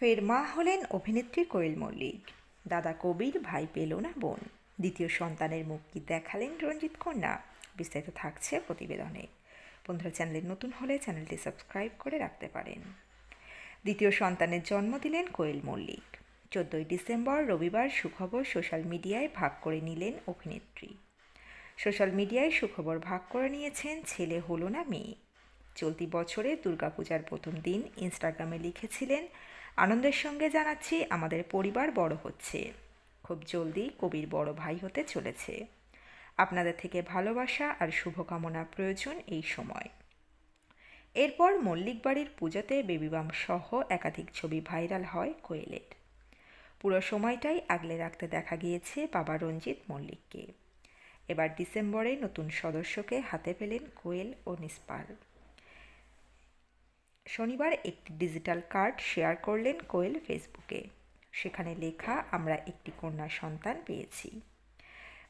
ফের মা হলেন অভিনেত্রী কোয়েল মল্লিক। দাদা কবির ভাই পেল না বোন। দ্বিতীয় সন্তানের কি দেখালেন রঞ্জিত কন্যা? বিস্তারিত থাকছে প্রতিবেদনে। বন্ধুরা, চ্যানেলে নতুন হলে চ্যানেলটি সাবস্ক্রাইব করে রাখতে পারেন। দ্বিতীয় সন্তানের জন্ম দিলেন কোয়েল মল্লিক। চোদ্দোই ডিসেম্বর রবিবার সুখবর সোশ্যাল মিডিয়ায় ভাগ করে নিলেন অভিনেত্রী। সোশ্যাল মিডিয়ায় সুখবর ভাগ করে নিয়েছেন ছেলে হলো না মেয়ে। চলতি বছরে দুর্গাপূজার প্রথম দিন ইনস্টাগ্রামে লিখেছিলেন আনন্দের সঙ্গে জানাচ্ছি, আমাদের পরিবার বড় হচ্ছে। খুব জলদি কবির বড় ভাই হতে চলেছে। আপনাদের থেকে ভালোবাসা আর শুভকামনা প্রয়োজন এই সময়। এরপর মল্লিক বাড়ির পুজোতে বেবিবাম সহ একাধিক ছবি ভাইরাল হয় কোয়েলের। পুরো সময়টাই আগলে রাখতে দেখা গিয়েছে বাবা রঞ্জিত মল্লিককে। এবার ডিসেম্বরে নতুন সদস্যকে হাতে পেলেন কোয়েল ও নিসপাল শনিবার একটি ডিজিটাল কার্ড শেয়ার করলেন কোয়েল ফেসবুকে। সেখানে লেখা, আমরা একটি কন্যা সন্তান পেয়েছি।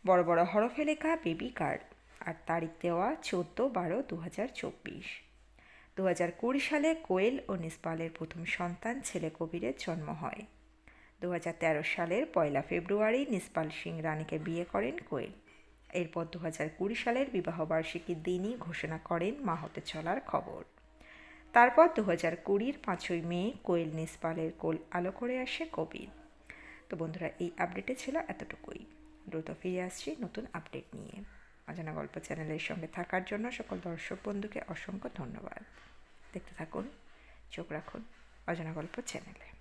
বড় বড় হরফে লেখা, বেবি কার্ড। আর তারিখ দেওয়া চোদ্দ বারো দু হাজার চব্বিশ। দু হাজার কুড়ি সালে কোয়েল ও নিসপালের প্রথম সন্তান ছেলে কবিরের জন্ম হয়। দু হাজার তেরো সালের পয়লা ফেব্রুয়ারি নিসপাল সিং রানীকে বিয়ে করেন কোয়েল। এরপর দু হাজার কুড়ি সালের বিবাহবার্ষিকীর দিনই ঘোষণা করেন মা হতে চলার খবর। তারপর দু হাজার কুড়ির পাঁচই মে কোয়েল নিসপালের কোল আলো করে আসে কবির তো বন্ধুরা, এই আপডেটে ছিল এতটুকুই। দ্রুত ফিরে আসছি নতুন আপডেট নিয়ে। অজানা গল্প চ্যানেলের সঙ্গে থাকার জন্য সকল দর্শক বন্ধুকে অসংখ্য ধন্যবাদ। দেখতে থাকুন, চোখ রাখুন অজানা গল্প চ্যানেলে।